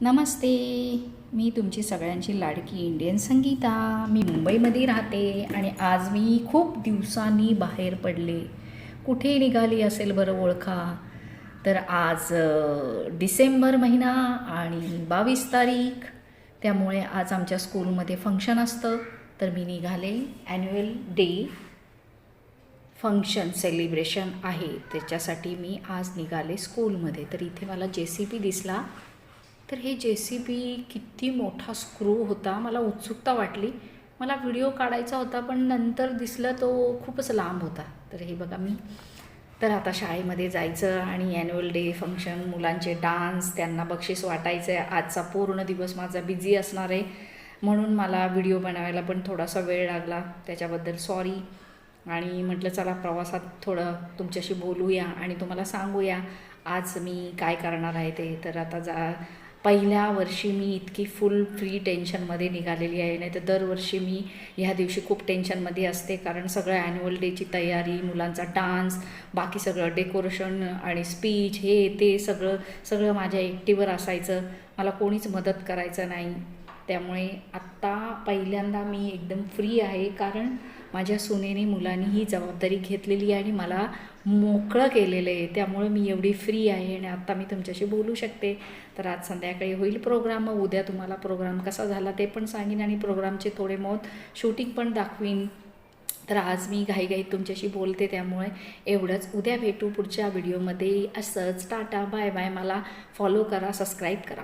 नमस्ते. मी तुमची सगळ्यांची लाडकी इंडियन संगीता. मी मुंबईमध्ये राहते आणि आज मी खूप दिवसांनी बाहेर पडले. कुठे निघाली असेल बरं ओळखा? तर आज डिसेंबर महिना आणि बावीस तारीख. त्यामुळे आज आमच्या स्कूलमध्ये फंक्शन असतं. तर मी निघाले. ॲन्युअल डे फंक्शन सेलिब्रेशन आहे. त्याच्यासाठी मी आज निघाले स्कूलमध्ये. तर इथे मला जे सी पी दिसला. तर हे जे सी बी किती मोठा स्क्रू होता मला उत्सुकता वाटली. मला व्हिडिओ काढायचा होता पण नंतर दिसलं तो खूपच लांब होता. तर हे बघा मी. तर आता शाळेमध्ये जायचं आणि ॲन्युअल डे फंक्शन मुलांचे डान्स त्यांना बक्षीस वाटायचं आहे आजचा पूर्ण दिवस माझा बिझी असणार आहे. म्हणून मला व्हिडिओ बनवायला पण थोडासा वेळ लागला. त्याच्याबद्दल सॉरी आणि म्हटलं चला प्रवासात थोडं तुमच्याशी बोलूया आणि तुम्हाला सांगूया आज मी काय करणार आहे ते. तर आता जा पहिल्या वर्षी मी इतकी फुल फ्री टेन्शनमध्ये निघालेली आहे. नाही तर दरवर्षी मी ह्या दिवशी खूप टेन्शनमध्ये असते. कारण सगळं ॲन्युअल डेची तयारी मुलांचा डान्स बाकी सगळं डेकोरेशन आणि स्पीच हे ते सगळं सगळं माझ्या एकटीवर असायचं. मला कोणीच मदत करायचं नाही. त्यामुळे आत्ता पहिल्यांदा मी एकदम फ्री आहे. कारण माझ्या सुनेने मुलांनी ही जबाबदारी घेतलेली आहे आणि मला मोकळं केलेलं आहे. त्यामुळे मी एवढी फ्री आहे आणि आत्ता मी तुमच्याशी बोलू शकते. तर आज संध्याकाळी होईल प्रोग्राम मग उद्या तुम्हाला प्रोग्राम कसा झाला ते पण सांगेन आणि प्रोग्रामचे थोडे मत शूटिंग पण दाखवीन. तर आज मी घाईघाईत तुमच्याशी बोलते. त्यामुळे एवढंच. उद्या भेटू पुढच्या व्हिडिओमध्ये असंच. टाटा. Bye bye. मला फॉलो करा सबस्क्राईब करा.